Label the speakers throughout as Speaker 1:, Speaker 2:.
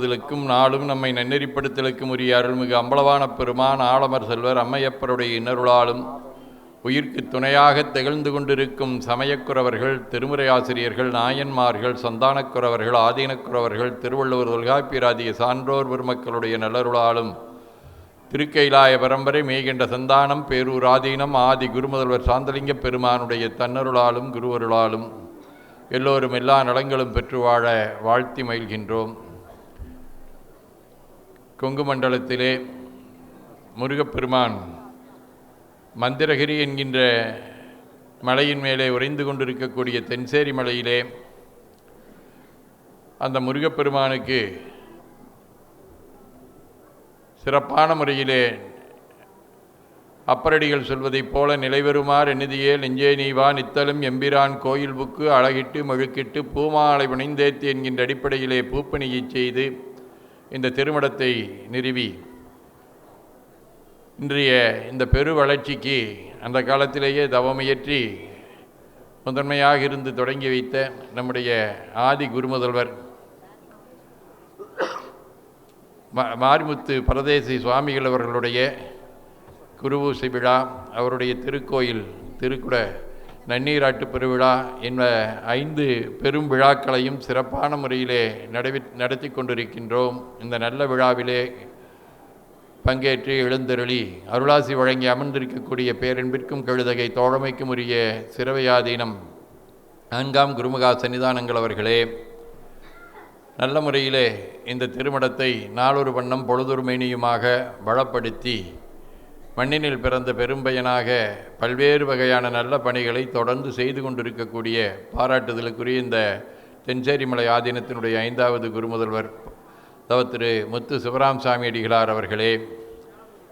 Speaker 1: ும் நாளும் நம்மை நன்னெறிப்படுத்தலுக்கும் உரிய அருள்மிகு அம்பலவான பெருமான் ஆலமர் செல்வர் அம்மையப்பருடைய இன்னருளாலும் உயிர்க்கு துணையாகத் திகழ்ந்து கொண்டிருக்கும் சமயக்குறவர்கள் திருமுறை ஆசிரியர்கள் நாயன்மார்கள் சந்தானக்குறவர்கள் ஆதீனக்குறவர்கள் திருவள்ளுவர் தொல்காப்பியராதிய சான்றோர் பெருமக்களுடைய நல்லருளாலும் திருக்கைலாய பரம்பரை மேய்கின்ற சந்தானம் பேரூர் ஆதீனம் ஆதி குருமுதல்வர் சாந்தலிங்க பெருமானுடைய தன்னருளாலும் குருவருளாலும் எல்லோரும் எல்லா நலங்களும் பெற்று வாழ வாழ்த்தி மகிழ்கின்றோம். கொங்கு மண்டலத்திலே முருகப்பெருமான் மந்திரகிரி என்கின்ற மலையின் மேலே உறைந்து கொண்டிருக்கக்கூடிய தென்சேரி மலையிலே அந்த முருகப்பெருமானுக்கு சிறப்பான முறையிலே அப்பரடிகள் சொல்வதைப் போல நிலைவருமார் எண்ணிதியே நெஞ்சே நீவா நித்தலும் எம்பிரான் கோயில் புக்கு அழகிட்டு மழுக்கிட்டு பூமாலை புனைந்தேத்து என்கின்ற அடிப்படையிலே பூப்பணியை செய்து இந்த திருமடத்தை நிறுவி. இன்றைய இந்த பெரு வளர்ச்சிக்கு அந்த காலத்திலேயே தவமியற்றி முதன்மையாக இருந்து தொடங்கி வைத்த நம்முடைய ஆதி குருமுதல்வர் மா- மாரிமுத்து பரதேசி சுவாமிகள் அவர்களுடைய குருவூசி விழா அவருடைய திருக்கோயில் திருக்குட நன்னீராட்டு பெருவிழா என்ப ஐந்து பெரும் விழாக்களையும் சிறப்பான முறையிலே நடவி நடத்தி கொண்டிருக்கின்றோம். இந்த நல்ல விழாவிலே பங்கேற்று எழுந்தருளி அருளாசி வழங்கி அமர்ந்திருக்கக்கூடிய பேரன்பிற்கும் கழுதகை தோழமைக்கும் உரிய சிறவையாதீனம் நான்காம் குருமகா சன்னிதானங்கள் அவர்களே. நல்ல முறையிலே இந்த திருமடத்தை நாளொரு வண்ணம் பொழுதொரு மேனியுமாக வளப்படுத்தி மண்ணினில் பிறந்த பெரும்பயனாக பல்வேறு வகையான நல்ல பணிகளை தொடர்ந்து செய்து கொண்டிருக்கக்கூடிய பாராட்டுதலுக்குரிய இந்த தென்சேரிமலை ஆதீனத்தினுடைய ஐந்தாவது குருமுதல்வர் தவ திரு முத்து சிவராம் சாமி அடிகளார் அவர்களே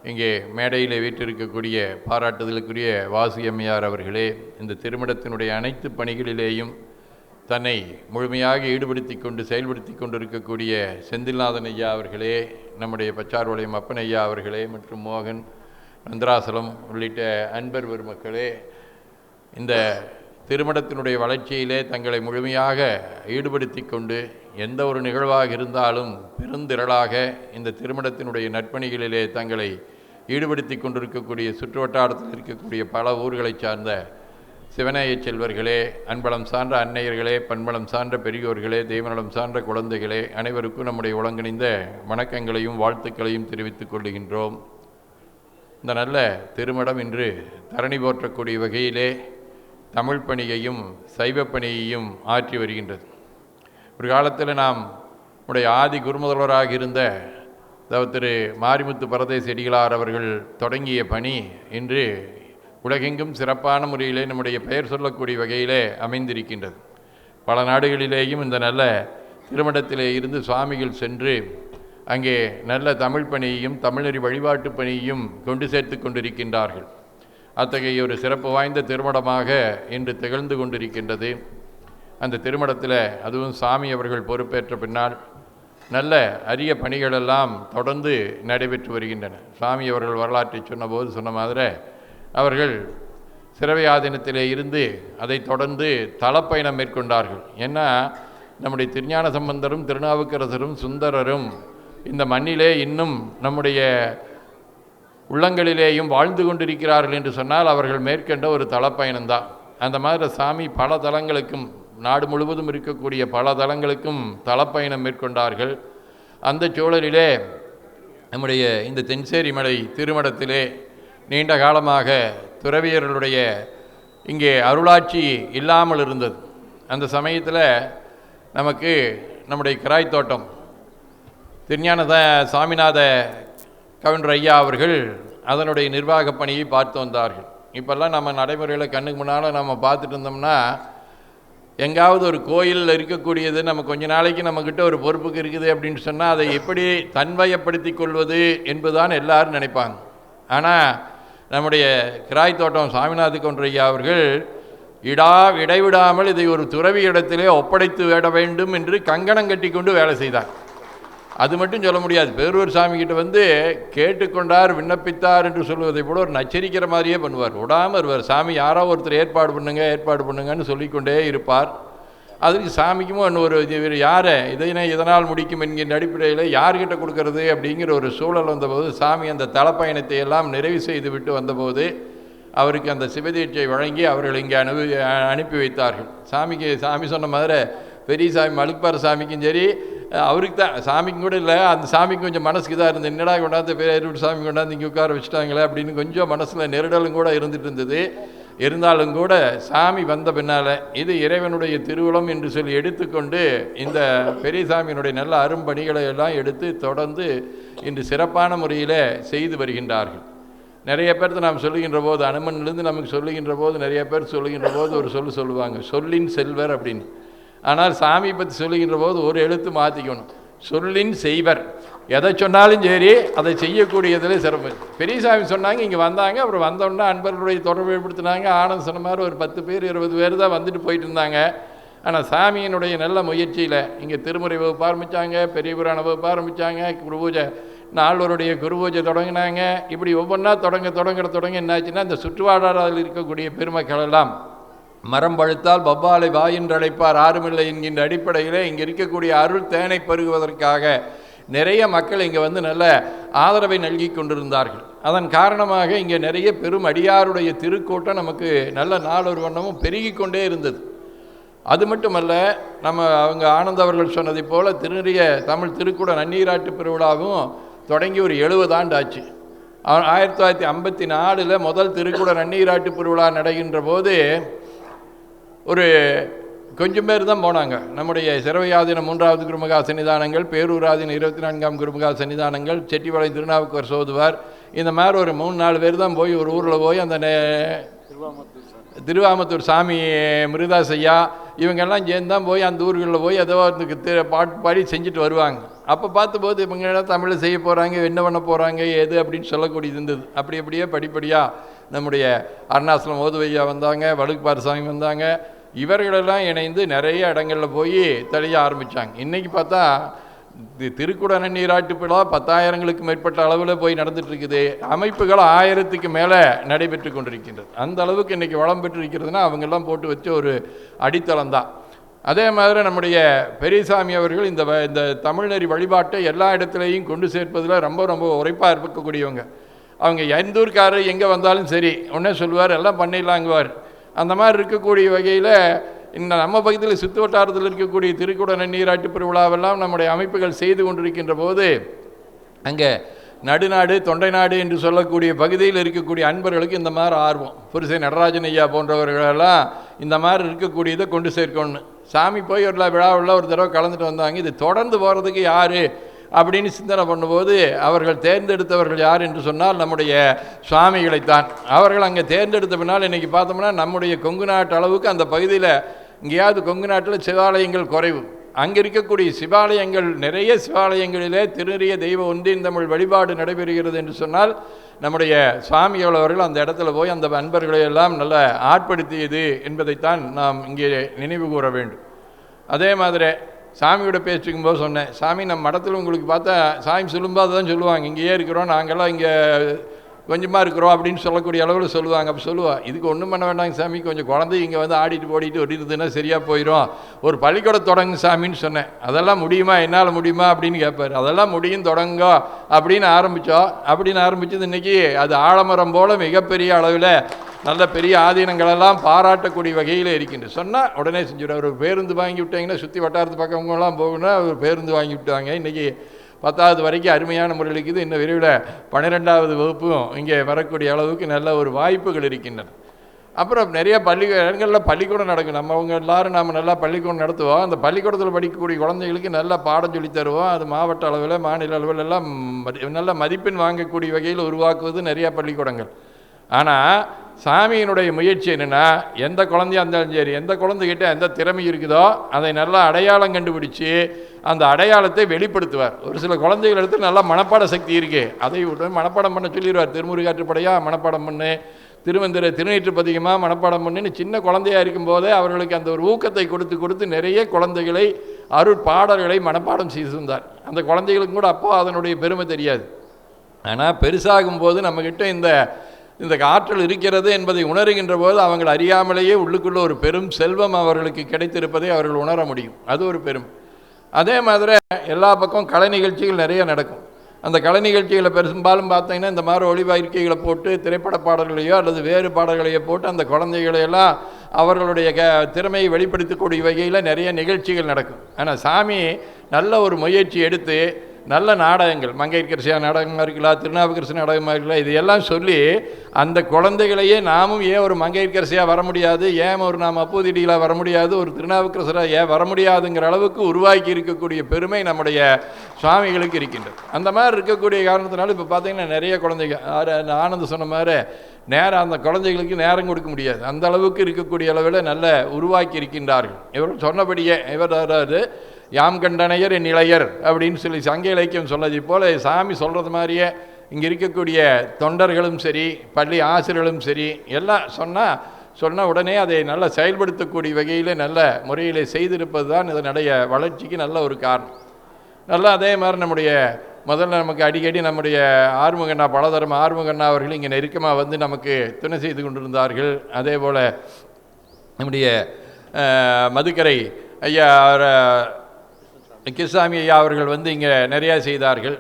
Speaker 1: இங்கே மேடையில் வீற்றிருக்கக்கூடிய பாராட்டுதலுக்குரிய வாசி அம்மையார் அவர்களே இந்த திருமணத்தினுடைய அனைத்து பணிகளிலேயும் தன்னை முழுமையாக ஈடுபடுத்தி கொண்டு செயல்படுத்தி கொண்டிருக்கக்கூடிய செந்தில்நாதன் ஐயா அவர்களே நம்முடைய பச்சார்வளையம் அப்பன் ஐயா அவர்களே மற்றும் மோகன் நந்தராசலம் உள்ளிட்ட அன்பர் பெருமக்களே இந்த திருமணத்தினுடைய வளர்ச்சியிலே தங்களை முழுமையாக ஈடுபடுத்தி கொண்டு எந்த ஒரு நிகழ்வாக இருந்தாலும் பெருந்திரளாக இந்த திருமணத்தினுடைய நற்பணிகளிலே தங்களை ஈடுபடுத்தி கொண்டிருக்கக்கூடிய சுற்றுவட்டாரத்தில் இருக்கக்கூடிய பல ஊர்களைச் சார்ந்த சிவநேய செல்வர்களே அன்பலம் சான்ற அன்னையர்களே பண்பலம் சான்ற பெரியோர்களே தெய்வநலம் சான்ற குழந்தைகளே அனைவருக்கும் நம்முடைய ஒழுங்கிணைந்த வணக்கங்களையும் வாழ்த்துக்களையும் தெரிவித்துக் கொள்கின்றோம். இந்த நல்ல திருமடம் இன்று தரணி போற்றக்கூடிய வகையிலே தமிழ் பணியையும் சைவ பணியையும் ஆற்றி வருகின்றது. ஒரு காலத்தில் நாம் நம்முடைய ஆதி குருமுதல்வராக இருந்த திரு மாரிமுத்து பரதேச செடிகளார் அவர்கள் தொடங்கிய பணி இன்று உலகெங்கும் சிறப்பான முறையிலே நம்முடைய பெயர் சொல்லக்கூடிய வகையிலே அமைந்திருக்கின்றது. பல நாடுகளிலேயும் இந்த நல்ல திருமணத்திலே இருந்து சுவாமிகள் சென்று அங்கே நல்ல தமிழ் பணியையும் தமிழறி வழிபாட்டு பணியையும் கொண்டு சேர்த்து கொண்டிருக்கின்றார்கள். அத்தகைய ஒரு சிறப்பு வாய்ந்த திருமணமாக இன்று திகழ்ந்து கொண்டிருக்கின்றது. அந்த திருமணத்தில் அதுவும் சாமி அவர்கள் பொறுப்பேற்ற பின்னால் நல்ல அரிய பணிகளெல்லாம் தொடர்ந்து நடைபெற்று வருகின்றன. சாமி அவர்கள் வரலாற்றை சொன்னபோது சொன்ன மாதிரி அவர்கள் சிறவை ஆதீனத்திலே இருந்து அதை தொடர்ந்து தளப்பயணம் மேற்கொண்டார்கள். ஏன்னா நம்முடைய திருஞான சம்பந்தரும் திருநாவுக்கரசரும் சுந்தரரும் இந்த மண்ணிலே இன்னும் நம்முடைய உள்ளங்களிலேயும் வாழ்ந்து கொண்டிருக்கிறார்கள் என்று சொன்னால் அவர்கள் மேற்கொண்ட ஒரு தளப்பயணம்தான் அந்த மாதிரி சாமி பல தலங்களுக்கும் நாடு முழுவதும் இருக்கக்கூடிய பல தலங்களுக்கும் தளப்பயணம் மேற்கொண்டார்கள். அந்த சூழலிலே நம்முடைய இந்த தென்சேரி மலை திருமடத்திலே நீண்ட காலமாக துறவியர்களுடைய இங்கே அருளாட்சி இல்லாமல் இருந்தது. அந்த சமயத்தில் நமக்கு நம்முடைய கிராய் தோட்டம் திருஞானத சாமிநாத கவிஞர் ஐயா அவர்கள் அதனுடைய நிர்வாகப் பணியை பார்த்து வந்தார்கள். இப்போல்லாம் நம்ம நடைமுறையில் கண்ணுக்கு முன்னால் நம்ம பார்த்துட்டு இருந்தோம்னா எங்காவது ஒரு கோயிலில் இருக்கக்கூடியது நம்ம கொஞ்ச நாளைக்கு நம்மக்கிட்ட ஒரு பொறுப்புக்கு இருக்குது அப்படின்னு சொன்னால் அதை எப்படி தன்வயப்படுத்தி கொள்வது என்பதுதான் எல்லாரும் நினைப்பாங்க. ஆனால் நம்முடைய கிராய் தோட்டம் சாமிநாத கொன்றையா ஐயா அவர்கள் இடா இடைவிடாமல் இதை ஒரு துறவி இடத்திலே ஒப்படைத்து விட வேண்டும் என்று கங்கணம் கட்டி கொண்டு வேலை செய்தார். அது மட்டும் சொல்ல முடியாது. பேரூர் சாமிக்கிட்ட வந்து கேட்டுக்கொண்டார் விண்ணப்பித்தார் என்று சொல்வதை போல ஒரு நச்சரிக்கிற மாதிரியே பண்ணுவார். விடாமல் இருவார் சாமி யாரோ ஒருத்தர் ஏற்பாடு பண்ணுங்க ஏற்பாடு பண்ணுங்கன்னு சொல்லிக்கொண்டே இருப்பார். அதுக்கு சாமிக்கும் ஒன்று ஒரு இது இவர் யாரை இதனை இதனால் முடிக்கும் என்கின்ற அடிப்படையில் யார்கிட்ட கொடுக்கறது அப்படிங்கிற ஒரு சூழல் வந்தபோது சாமி அந்த தலப்பயணத்தை எல்லாம் நிறைவு செய்து விட்டு வந்தபோது அவருக்கு அந்த சிவதீட்சை வழங்கி அவர்கள் இங்கே அனுபவி அனுப்பி வைத்தார்கள். சாமிக்கு சாமி சொன்ன மாதிரி பெரிய சாமி மலுக்பார சாமிக்கும் சரி அவருக்கு தான். சாமிக்கும் கூட இல்லை. அந்த சாமிக்கு கொஞ்சம் மனசுக்கு தான் இருந்தது. என்னடா கொண்டாந்து பேரூர் சாமி கொண்டாந்து இங்கே உட்கார வச்சுட்டாங்களே அப்படின்னு கொஞ்சம் மனசில் நெருடலும் கூட இருந்துட்டு இருந்தது. இருந்தாலும் கூட சாமி வந்த பின்னால் இது இறைவனுடைய திருவுளம் என்று சொல்லி எடுத்துக்கொண்டு இந்த பெரியசாமியினுடைய நல்ல அரும்பணிகளை எல்லாம் எடுத்து தொடர்ந்து இன்று சிறப்பான முறையில் செய்து வருகின்றார்கள். நிறைய பேர்த்து நாம் சொல்லுகின்ற போது அனுமன்லேருந்து நமக்கு சொல்லுகின்ற போது நிறைய பேர் சொல்லுகின்ற போது ஒரு சொல்லு சொல்லுவாங்க. சொல்லின் செல்வர் அப்படின்னு. ஆனால் சாமி பற்றி சொல்லுகின்ற போது ஒரு எழுத்து மாற்றிக்கணும் சொல்லின் செய்வர். எதை சொன்னாலும் சரி அதை செய்யக்கூடியதில் சிறப்பு. பெரியசாமி சொன்னாங்க இங்கே வந்தாங்க. அப்புறம் வந்தோடனே அன்பர்களுடைய தொடர்பு ஏற்படுத்தினாங்க. ஆனந்த் சொன்ன மாதிரி ஒரு பத்து பேர் இருபது பேர் தான் வந்துட்டு போயிட்டு இருந்தாங்க. ஆனால் சாமியினுடைய நல்ல முயற்சியில் இங்கே திருமுறை வகுப்பு ஆரம்பித்தாங்க பெரிய புராண வகுப்பு ஆரம்பித்தாங்க குரு பூஜை நால்வருடைய குரு பூஜை தொடங்கினாங்க. இப்படி ஒவ்வொன்றா தொடங்க தொடங்குற தொடங்க என்னாச்சுன்னா இந்த சுற்றுவட்டாரத்தில் இருக்கக்கூடிய பெருமக்கள் எல்லாம் மரம் பழுத்தால் பப்பாலை வா என்று அழைப்பார். ஆறுமில்லை என்கின்ற அடிப்படையில் இங்கே இருக்கக்கூடிய அருள் தேனை பருகுவதற்காக நிறைய மக்கள் இங்கே வந்து நல்ல ஆதரவை நல்கி கொண்டிருந்தார்கள். அதன் காரணமாக இங்கே நிறைய பெரும் அடியாருடைய திருக்கூட்டம் நமக்கு நல்ல நாளொரு வண்ணமும் பெருகி கொண்டே இருந்தது. அது மட்டுமல்ல நம்ம அவங்க ஆனந்த் அவர்கள் சொன்னதைப் போல் திருநெறிய தமிழ் திருக்குட நன்னீராட்டு பெருவிழாவும் தொடங்கி ஒரு எழுபது ஆண்டு ஆச்சு. ஆயிரத்தி தொள்ளாயிரத்தி ஐம்பத்தி நாலில் முதல் திருக்குட நன்னீராட்டு பெருவிழா நடைகின்ற போது ஒரு கொஞ்சம் பேர் தான் போனாங்க. நம்முடைய சிறவையாதின மூன்றாவது குருமகா சன்னிதானங்கள் பேரூராதின இருபத்தி நான்காம் குருமகா சன்னிதானங்கள் செட்டிப்பாளையம் திருநாவுக்கர் சோதுவார் இந்த மாதிரி ஒரு மூணு நாலு பேர் தான் போய் ஒரு ஊரில் போய் அந்த நே- திருவாமத்தூர் சாமி மிருதாசையா இவங்கெல்லாம் சேர்ந்து தான் போய் அந்த ஊர்களில் போய் ஏதோ பாட்டு பாடி செஞ்சுட்டு வருவாங்க. அப்போ பார்த்தபோது இவங்க எல்லாம் தமிழில் செய்ய போகிறாங்க என்ன பண்ண போகிறாங்க எது அப்படின்னு சொல்லக்கூடியது இருந்தது. அப்படி அப்படியே படிப்படியாக நம்முடைய அருணாசலம் ஓதுவையா வந்தாங்க வழுக்குப்பார் சாமி வந்தாங்க இவர்களெல்லாம் இணைந்து நிறைய இடங்களில் போய் தெளிய ஆரம்பித்தாங்க இன்றைக்கி பார்த்தா தி- திருக்குடன நீராட்டு விழா பத்தாயிரங்களுக்கு மேற்பட்ட அளவில் போய் நடந்துகிட்ருக்குது அமைப்புகள் ஆயிரத்துக்கு மேலே நடைபெற்று கொண்டிருக்கின்றது. அந்த அளவுக்கு இன்றைக்கி வளம் பெற்றிருக்கிறதுனா அவங்கெல்லாம் போட்டு வச்ச ஒரு அடித்தளம் தான். அதே மாதிரி நம்முடைய பெரியசாமி அவர்கள் இந்த வ- இந்த தமிழ்நெறி வழிபாட்டை எல்லா இடத்துலையும் கொண்டு சேர்ப்பதில் ரொம்ப ரொம்ப உரைப்பாக இருக்கக்கூடியவங்க அவங்க எந்த ஊருக்காரர் எங்கே வந்தாலும் சரி உடனே சொல்லுவார் எல்லாம் பண்ணிடலாங்குவார். அந்த மாதிரி இருக்கக்கூடிய வகையில் இந்த நம்ம பகுதியில் சுற்று வட்டாரத்தில் இருக்கக்கூடிய திருக்குட நீராட்டு பெருவிழாவெல்லாம் நம்முடைய அமைப்புகள் செய்து கொண்டிருக்கின்ற போது அங்கே நடுநாடு தொண்டை நாடு என்று சொல்லக்கூடிய பகுதியில் இருக்கக்கூடிய அன்பர்களுக்கு இந்த மாதிரி ஆர்வம். புரிசை நடராஜன் ஐயா போன்றவர்களெல்லாம் இந்த மாதிரி இருக்கக்கூடியதை கொண்டு சேர்க்கணும் சாமி போய் ஒரு விழாவில் ஒரு தடவை கலந்துட்டு வந்தாங்க. இது தொடர்ந்து போகிறதுக்கு யார்? அப்படின்னு சிந்தனை பண்ணும்போது அவர்கள் தேர்ந்தெடுத்தவர்கள் யார் என்று சொன்னால் நம்முடைய சுவாமிகளைத்தான். அவர்கள் அங்கே தேர்ந்தெடுத்த பின்னால் இன்றைக்கி பார்த்தோம்னா நம்முடைய கொங்கு நாட்டு அளவுக்கு அந்த பகுதியில் இங்கேயாவது கொங்கு நாட்டில் சிவாலயங்கள் குறைவு. அங்கே இருக்கக்கூடிய சிவாலயங்கள் நிறைய சிவாலயங்களிலே திருநெறிய தெய்வ ஒன்றின் தமிழ் வழிபாடு நடைபெறுகிறது என்று சொன்னால் நம்முடைய சுவாமிகள் அவர்கள் அந்த இடத்துல போய் அந்த அன்பர்களை எல்லாம் நல்ல ஆட்படுத்தியது என்பதைத்தான் நாம் இங்கே நினைவு கூற வேண்டும். அதே மாதிரி சாமியோட பேசிக்கும் போது சொன்னேன் சாமி நம்ம மடத்தில் உங்களுக்கு பார்த்தா சாமி சொல்லும்போது தான் சொல்லுவாங்க. இங்கேயே இருக்கிறோம் நாங்கள்லாம் இங்கே கொஞ்சமாக இருக்கிறோம் அப்படின்னு சொல்லக்கூடிய அளவில் சொல்லுவாங்க. அப்போ சொல்லுவா இதுக்கு ஒன்றும் பண்ண வேண்டாங்க சாமி கொஞ்சம் குழந்தை இங்கே வந்து ஆடிட்டு ஓடிட்டு ஒடிடுதுன்னா சரியாக போயிடும் ஒரு பள்ளிக்கூடம் தொடங்கு சாமின்னு சொன்னேன். அதெல்லாம் முடியுமா? என்னால் முடியுமா? அப்படின்னு கேட்பார் அதெல்லாம் முடியும் தொடங்கோ. அப்படின்னு ஆரம்பித்தோம் அப்படின்னு ஆரம்பித்தது இன்றைக்கி அது ஆலமரம் போல் மிகப்பெரிய அளவில் நல்ல பெரிய ஆதீனங்களெல்லாம் பாராட்டக்கூடிய வகையில் இருக்கின்ற. சொன்னால் உடனே செஞ்சிடும் ஒரு பேருந்து வாங்கி விட்டாங்கன்னா சுற்றி வட்டாரத்து பக்கங்களாம் போகணும்னா அவர் பேருந்து வாங்கி விட்டாங்க. இன்றைக்கி பத்தாவது வரைக்கும் அருமையான முறையில் இருக்குது. இன்னும் விரைவில் பன்னிரெண்டாவது வகுப்பும் இங்கே வரக்கூடிய அளவுக்கு நல்ல ஒரு வாய்ப்புகள் இருக்கின்றன. அப்புறம் நிறைய பள்ளி இடங்களில் பள்ளிக்கூடம் நடக்கும். நம்ம அவங்க எல்லாரும் நம்ம நல்லா பள்ளிக்கூடம் நடத்துவோம். அந்த பள்ளிக்கூடத்தில் படிக்கக்கூடிய குழந்தைகளுக்கு நல்லா பாடம் சொல்லித் தருவோம். அது மாவட்ட அளவில் மாநில அளவில் எல்லாம் மதி- நல்ல மதிப்பெண் வாங்கக்கூடிய வகையில் உருவாக்குவது நிறையா பள்ளிக்கூடங்கள். ஆனால் சாமியினுடைய முயற்சி என்னென்னா எந்த குழந்தையாக இருந்தாலும் சரி எந்த குழந்தைகிட்ட எந்த திறமை இருக்குதோ அதை நல்லா அடையாளம் கண்டுபிடிச்சு அந்த அடையாளத்தை வெளிப்படுத்துவார். ஒரு சில குழந்தைகள் எடுத்து நல்லா மனப்பாட சக்தி இருக்குது அதை விட்டு மனப்பாடம் பண்ண சொல்லிடுவார். திருமுருகாற்றுப்படையாக மனப்பாடம் பண்ணு. திருவந்திர திருநீற்றுப்பதிகமாக மனப்பாடம் பண்ணுன்னு சின்ன குழந்தையாக இருக்கும்போதே அவர்களுக்கு அந்த ஒரு ஊக்கத்தை கொடுத்து கொடுத்து நிறைய குழந்தைகளை அருட்பாடல்களை மனப்பாடம் செய்திருந்தார் அந்த குழந்தைகளுக்கும் கூட அப்போ அதனுடைய பெருமை தெரியாது. ஆனால் பெருசாகும் போது நம்மக்கிட்ட இந்த இந்த ஆற்றல் இருக்கிறது என்பதை உணர்கின்ற போது அவங்கள் அறியாமலேயே உள்ளுக்குள்ள ஒரு பெரும் செல்வம் அவர்களுக்கு கிடைத்திருப்பதை அவர்கள் உணர முடியும். அது ஒரு பெரும். அதே மாதிரி எல்லா பக்கம் கலை நிகழ்ச்சிகள் நிறைய நடக்கும். அந்த கலை நிகழ்ச்சிகளை பெரும்பாலும் பார்த்தீங்கன்னா இந்த மாதிரி ஒளிவாய்க்கைகளை போட்டு திரைப்பட பாடல்களையோ அல்லது வேறு பாடல்களையோ போட்டு அந்த குழந்தைகளையெல்லாம் அவர்களுடைய க திறமையை வெளிப்படுத்தக்கூடிய வகையில் நிறைய நிகழ்ச்சிகள் நடக்கும். ஆனால் சாமி நல்ல ஒரு முயற்சி எடுத்து நல்ல நாடகங்கள் மங்கையர்கரசியா நாடகமாக இருக்கலாம் திருநாவுக்கரசு நாடகமாக இருக்கலாம் இது எல்லாம் சொல்லி அந்த குழந்தைகளையே நாமும் ஏன் ஒரு மங்கையர்கரசியாக வர முடியாது ஏன் ஒரு நாம் அப்போதிடிகளாக வர முடியாது ஒரு திருநாவுக்கரசராக ஏன் வர முடியாதுங்கிற அளவுக்கு உருவாக்கி இருக்கக்கூடிய பெருமை நம்முடைய சுவாமிகளுக்கு இருக்கின்றது. அந்த மாதிரி இருக்கக்கூடிய காரணத்தினால இப்போ பார்த்தீங்கன்னா நிறைய குழந்தைங்க ஆனந்த் சொன்ன மாதிரி நேரம் அந்த குழந்தைகளுக்கு நேரம் கொடுக்க முடியாது. அந்த அளவுக்கு இருக்கக்கூடிய அளவில் நல்ல உருவாக்கி இருக்கின்றார்கள். இவர் சொன்னபடியே இவர் அதாவது யாம் கண்டனையர் என் இளையர் அப்படின்னு சொல்லி சங்க இலக்கியம் சொன்னது போல் சாமி சொல்கிறது மாதிரியே இங்கே இருக்கக்கூடிய தொண்டர்களும் சரி பள்ளி ஆசிரியர்களும் சரி எல்லாம் சொன்னால் சொன்ன உடனே அதை நல்லா செயல்படுத்தக்கூடிய வகையில் நல்ல முறையில் செய்திருப்பது தான் இதனுடைய வளர்ச்சிக்கு நல்ல ஒரு காரணம். நல்லா அதே மாதிரி நம்முடைய முதல்ல நமக்கு அடிக்கடி நம்முடைய ஆறுமுகண்ணா பலதரம் ஆறுமுகண்ணா அவர்கள் இங்கே நெருக்கமாக வந்து நமக்கு துணை செய்து கொண்டிருந்தார்கள். அதே போல் நம்முடைய மதுக்கரை ஐயா அவர், கிருஷ்ணசாமி ஐயா அவர்கள் வந்து இங்கே நிறையா செய்தார்கள்.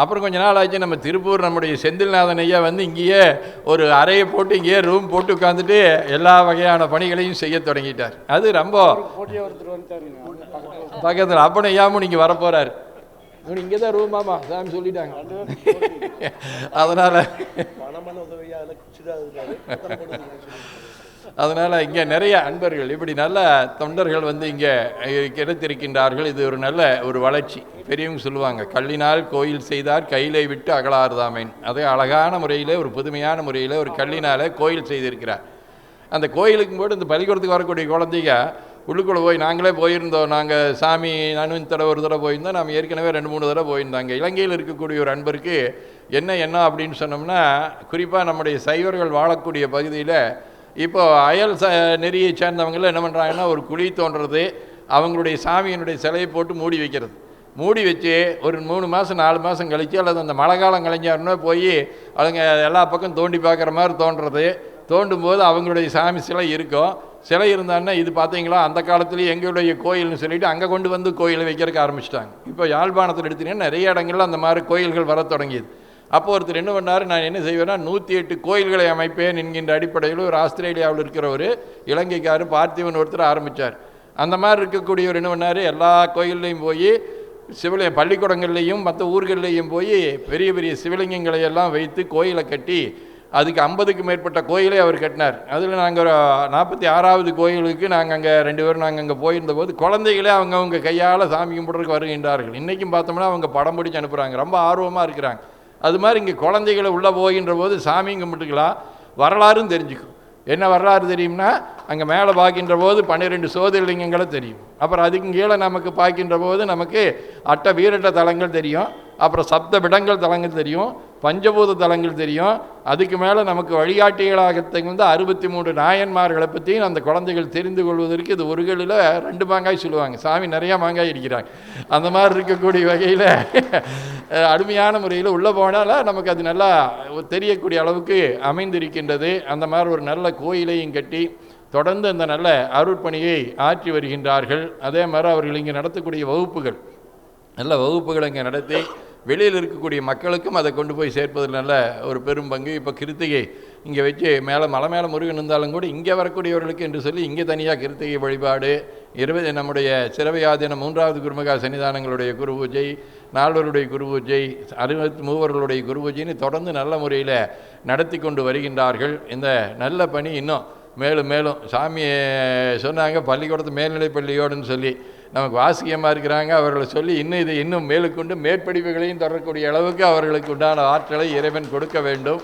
Speaker 1: அப்புறம் கொஞ்ச நாள் ஆச்சு நம்ம திருப்பூர் நம்முடைய செந்தில்நாதன் ஐயா வந்து இங்கேயே ஒரு அறையை போட்டு இங்கேயே ரூம் போட்டு உட்காந்துட்டு எல்லா வகையான பணிகளையும் செய்ய தொடங்கிட்டார். அது ரொம்ப பக்கத்தில் அப்பனை ஐயாவும் நீங்கள் வரப்போகிறார் இங்கே தான் ரூம் ஆமா சாமி சொல்லிட்டாங்க. அதனால் அதனால் இங்கே நிறைய அன்பர்கள் இப்படி நல்ல தொண்டர்கள் வந்து இங்கே கிடைத்திருக்கின்றார்கள். இது ஒரு நல்ல ஒரு வளர்ச்சி. பெரியவங்க சொல்லுவாங்க கல்லினால் கோயில் செய்தார் கையிலை விட்டு அகலாறுதாமேன் அதே அழகான முறையில் ஒரு புதுமையான முறையில் ஒரு கல்லினால் கோயில் செய்திருக்கிறார். அந்த கோயிலுக்கும் போது இந்த பள்ளிக்கூடத்துக்கு வரக்கூடிய குழந்தைங்க உள்ளுக்குள்ளே போய் நாங்களே போயிருந்தோம். நாங்கள் சாமி நானும் தடவை ஒரு தடவை போயிருந்தோம். நம்ம ஏற்கனவே ரெண்டு மூணு தடவை போயிருந்தாங்க இலங்கையில் இருக்கக்கூடிய ஒரு அன்பருக்கு என்ன என்ன அப்படின்னு சொன்னோம்னா குறிப்பாக நம்முடைய சைவர்கள் வாழக்கூடிய பகுதியில் இப்போது அயல் ச நெறியை சேர்ந்தவங்களாம் என்ன பண்ணுறாங்கன்னா ஒரு குழி தோன்றது அவங்களுடைய சாமியினுடைய சிலையை போட்டு மூடி வைக்கிறது. மூடி வச்சு ஒரு மூணு மாதம் நாலு மாதம் கழித்து அல்லது அந்த மழை காலம் கழிஞ்சாருன்னா போய் அவங்க எல்லா பக்கம் தோண்டி பார்க்குற மாதிரி தோன்றது. தோண்டும் போது அவங்களுடைய சாமி சிலை இருக்கும். சிலை இருந்தான்னா இது பார்த்தீங்களா அந்த காலத்துலேயே எங்களுடைய கோயில்னு சொல்லிவிட்டு அங்கே கொண்டு வந்து கோயிலை வைக்கிறதுக்கு ஆரம்பிச்சிட்டாங்க. இப்போ யாழ்ப்பாணத்தில் எடுத்தீங்கன்னா நிறைய இடங்கள்ல அந்த மாதிரி கோயில்கள் வரத் தொடங்கியது. அப்போ ஒருத்தர் என்ன பண்ணார்? நான் என்ன செய்வேன்னா நூற்றி எட்டு கோயில்களை அமைப்பேன் என்கின்ற அடிப்படையில் ஒரு ஆஸ்திரேலியாவில் இருக்கிற ஒரு இலங்கைக்காரர் பார்த்திவன் ஒருத்தர் ஆரம்பித்தார் அந்த மாதிரி இருக்கக்கூடியவர் என்ன பண்ணார்? எல்லா கோயில்லையும் போய் சிவலிங்க பள்ளிக்கூடங்கள்லேயும் மற்ற ஊர்கள்லேயும் போய் பெரிய பெரிய சிவலிங்கங்களை எல்லாம் வைத்து கோயிலை கட்டி அதுக்கு ஐம்பதுக்கு மேற்பட்ட கோயிலை அவர் கட்டினார். அதில் நாங்கள் நாற்பத்தி ஆறாவது கோயிலுக்கு நாங்கள் அங்கே ரெண்டு பேரும் நாங்கள் அங்கே போயிருந்தபோது குழந்தைகளே அவங்க அவங்க கையால் சாமி கும்பிட்றதுக்கு வருகின்றார்கள். இன்றைக்கும் பார்த்தோம்னா அவங்க படம் பிடிச்சி அனுப்புகிறாங்க ரொம்ப ஆர்வமாக இருக்கிறாங்க. அது மாதிரி இங்கே குழந்தைகளை உள்ளே போகின்ற போது சாமி கும்பிட்டுக்கலாம் வரலாறும் தெரிஞ்சுக்கும். என்ன வரலாறு தெரியும்னா அங்கே மேலே பார்க்கின்ற போது பன்னிரெண்டு சோதிர்லிங்கங்களை தெரியும். அப்புறம் அதுக்கு கீழே நமக்கு பார்க்கின்ற போது நமக்கு அட்ட வீரட்ட தலங்கள் தெரியும். அப்புறம் சப்த விடங்கள் தலங்கள் தெரியும். பஞ்சபூத தலங்கள் தெரியும். அதுக்கு மேலே நமக்கு வழிகாட்டிகளாக தகுந்த அறுபத்தி மூன்று நாயன்மார்களை பற்றியும் அந்த குழந்தைகள் தெரிந்து கொள்வதற்கு இது ஒரு கல்லில் ரெண்டு மாங்காய் சொல்லுவாங்க. சாமி நிறையா மாங்காய் அடிக்கிறாங்க. அந்த மாதிரி இருக்கக்கூடிய வகையில் அருமையான முறையில் உள்ளே போனால் நமக்கு அது நல்லா தெரியக்கூடிய அளவுக்கு அமைந்திருக்கின்றது. அந்த மாதிரி ஒரு நல்ல கோயிலையும் கட்டி தொடர்ந்து அந்த நல்ல அருட்பணியை ஆற்றி வருகின்றார்கள். அதே மாதிரி அவர்கள் இங்கே நடத்தக்கூடிய வகுப்புகள். நல்ல வகுப்புகள் இங்கே நடத்தி வெளியில் இருக்கக்கூடிய மக்களுக்கும் அதை கொண்டு போய் சேர்ப்பதில் நல்ல ஒரு பெரும் பங்கு. இப்போ கிருத்திகை இங்கே வச்சு மேலே மலை மேலே முருகன் இருந்தாலும் கூட இங்கே வரக்கூடியவர்களுக்கு என்று சொல்லி இங்கே தனியாக கிருத்திகை வழிபாடு இருபது நம்முடைய சிறவையாதின மூன்றாவது குருமகா சன்னிதானங்களுடைய குரு பூஜை நால்வருடைய குரு பூஜை அறுபத்தி மூவர்களுடைய குரு பூஜைன்னு தொடர்ந்து நல்ல முறையில் நடத்தி கொண்டு வருகின்றார்கள். இந்த நல்ல பணி இன்னும் மேலும் மேலும். சாமியை சொன்னாங்க பள்ளிக்கூடத்து மேல்நிலைப் பள்ளியோடுன்னு சொல்லி. நமக்கு வாசியமாக இருக்கிறாங்க. அவர்களை சொல்லி இன்னும் இதை இன்னும் மேலுக்கொண்டு மேற்படிப்புகளையும் தொடரக்கூடிய அளவுக்கு அவர்களுக்கு உண்டான ஆற்றலை இறைவன் கொடுக்க வேண்டும்.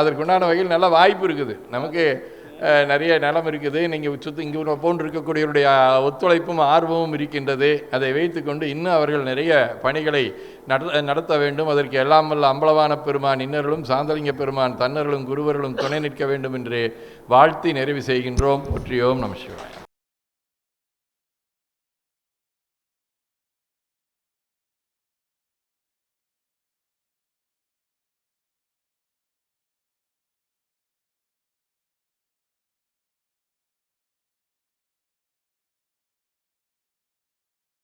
Speaker 1: அதற்குண்டான வகையில் நல்ல வாய்ப்பு இருக்குது. நமக்கு நிறைய நிலம் இருக்குது. நீங்கள் சுத்து இங்கே போன்று இருக்கக்கூடியவருடைய ஒத்துழைப்பும் ஆர்வமும் இருக்கின்றது. அதை வைத்துக்கொண்டு இன்னும் அவர்கள் நிறைய பணிகளை நட நடத்த வேண்டும். அதற்கு எல்லாம் வல்ல அம்பலவான பெருமான் இன்னர்களும் சாந்தலிங்க பெருமான் தன்னர்களும் குருவர்களும் துணை நிற்க வேண்டும் என்று வாழ்த்தி நிறைவு செய்கின்றோம். ஒற்றியோம் நம சிவாய்.